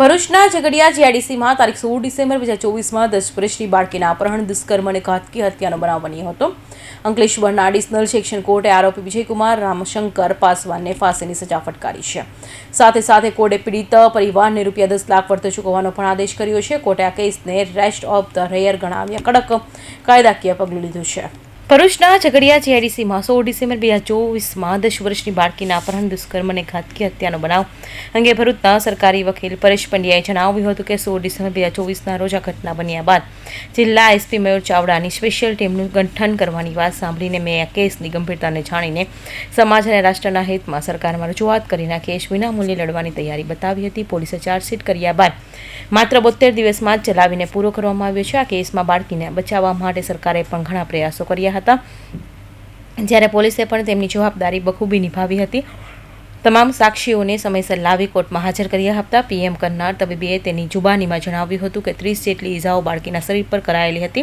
ભરૂચના ઝઘડિયા જીઆઈડીસીમાં તારીખ સોળ ડિસેમ્બર બે હજાર ચોવીસમાં દસ વર્ષની બાળકીના અપહરણ, દુષ્કર્મ અને ઘાતકી હત્યાનો બનાવ બન્યો હતો. અંકલેશ્વરના એડિશનલ સેક્શન કોર્ટે આરોપી વિજયકુમાર રામશંકર પાસવાનને ફાંસીની સજા ફટકારી છે. સાથે સાથે કોર્ટે પીડિત પરિવારને રૂપિયા દસ લાખ વળતર ચૂકવવાનો પણ આદેશ કર્યો છે. કોર્ટે આ કેસને રેસ્ટ ઓફ ધ રેયર ગણાવ્યા. કડક કાયદાકીય પગલું લીધું છે. ભરૂચના ઝઘડિયા જીઆઈડીસીમાં સોળ ડિસેમ્બર બે હજાર ચોવીસમાં દસ વર્ષની બાળકીના અપહરણ દુષ્કર્મ અને ઘાતકી હત્યાનો બનાવ અંગે ભરૂચના સરકારી વકીલ પરેશ પંડ્યાએ જણાવ્યું હતું કે સોળ ડિસેમ્બર બે હજાર ચોવીસના રોજ આ ઘટના બન્યા બાદ જિલ્લા એસપી મયુર ચાવડાની સ્પેશિયલ ટીમનું ગંઠન કરવાની વાત સાંભળીને મેં આ કેસની ગંભીરતાને જાણીને સમાજ અને રાષ્ટ્રના હિતમાં સરકારમાં રજૂઆત કરીને આ કેસ વિનામૂલ્યે લડવાની તૈયારી બતાવી હતી. પોલીસે ચાર્જશીટ કર્યા બાદ માત્ર બોતેર દિવસમાં જ ચલાવીને પૂરો કરવામાં આવ્યો છે. આ કેસમાં બાળકીને બચાવવા માટે સરકારે પણ ઘણા પ્રયાસો કર્યા હતા. જ્યારે પોલીસે પણ તેમની જવાબદારી બખૂબી નિભાવી હતી. તમામ સાક્ષીઓને સમયસર લાવી કોર્ટમાં હાજર કર્યા હતા પીએમ કરનાર તબીબીએ તેની જુબાનીમાં જણાવ્યું હતું કે ત્રીસ જેટલી ઇજાઓ બાળકીના શરીર પર કરાયેલી હતી.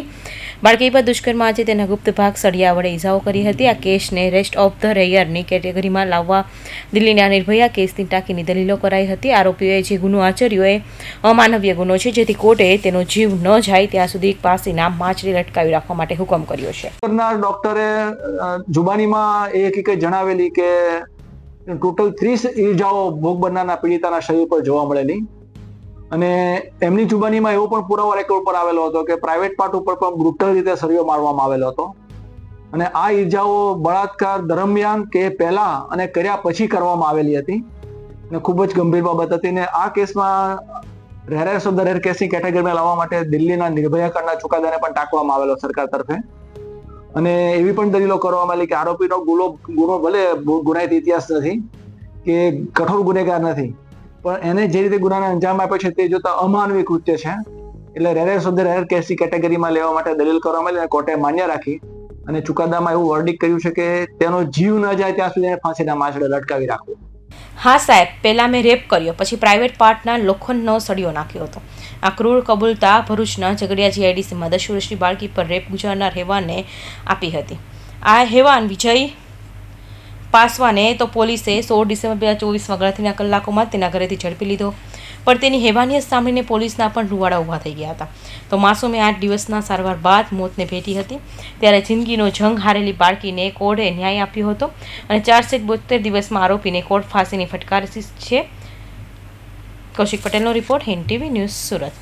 બાળકી પર દુષ્કર્મ આજે તેના ગુપ્ત ભાગ સળિયા વડે ઈજાઓ કરી હતી. આ કેસને રેસ્ટ ઓફ ધ રેયરની કેટેગરીમાં લાવવા દિલ્હીના નિર્ભયા કેસની ટાંકીની દલીલો કરાઈ હતી. આરોપીઓએ જે ગુનો આચર્યો એ અમાનવીય ગુનો છે, જેથી કોર્ટે તેનો જીવ ન જાય ત્યાં સુધી પાસીના માછલી લટકાવી રાખવા માટે હુકમ કર્યો છે. કરનાર ડોક્ટરે જુબાનીમાં એ હકીકત જણાવેલી કે ટોટલ ત્રીસ ઈજાઓ ભોગ બનનારના પીડિતાના શરીર પર જોવા મળેલી. અને એમની જુબાનીમાં એવો પણ પુરાવો રેકોર્ડ પર આવેલો હતો કે પ્રાઇવેટ પાર્ટ ઉપર પણ બ્રુટલ રીતે સળિયો મારવામાં આવેલો હતો. અને આ ઈજાઓ બળાત્કાર દરમિયાન કે પહેલા અને કર્યા પછી કરવામાં આવેલી હતી. અને ખૂબ જ ગંભીર બાબત હતી ને આ કેસમાં રેરેસ ઓફ ધ રેર કેસની કેટેગરીમાં લાવવા માટે દિલ્હીના નિર્ભયા કરના ચુકાદાને પણ ટાંકવામાં આવેલો સરકાર તરફે. અને એવી પણ દલીલો કરવામાં આવી કે આરોપીનો ગુનો ગુનો ભલે ગુનાહિત ઇતિહાસ નથી, કે કઠોર ગુનેગાર નથી, પણ એને જે રીતે ગુનાને અંજામ આપ્યો છે તે જોતા અમાનવી કૃત્ય છે. એટલે રેર શબ્દ રેર કેસની કેટેગરીમાં લેવા માટે દલીલ કરવામાં આવી અને કોર્ટે માન્ય રાખી અને ચુકાદામાં એવું વર્ડિક કર્યું છે કે તેનો જીવ ન જાય ત્યાં સુધી ફાંસીના માછડે લટકાવી રાખવું. હા સાહેબ, પહેલાં મેં રેપ કર્યો, પછી પ્રાઇવેટ પાર્ટના લોખંડનો સળિયો નાખ્યો હતો. આ ક્રૂર કબૂલતા ભરૂચના ઝઘડિયા જીઆઈડીસીમાં દસ વર્ષની બાળકી પર રેપ ગુજારનાર હેવાનને આપી હતી. આ હેવાન વિજય પાસવાને તો પોલીસે સોળ ડિસેમ્બર બે હજાર ચોવીસમાં ગણતરીના કલાકોમાં તેના ઘરેથી ઝડપી લીધો. પણ તેની હેવાનિયત સાંભળીને પોલીસના પણ રૂવાડા ઊભા થઈ ગયા હતા. તો માસુમે આઠ દિવસના સારવાર બાદ મોતને ભેટી હતી. ત્યારે જિંદગીનો જંગ હારેલી બાળકીને કોર્ટે ન્યાય આપ્યો હતો અને ચારસો બોતેર દિવસમાં આરોપીને કોર્ટ ફાંસીની ફટકારી છે. કૌશિક પટેલનો report Hind TV news Surat.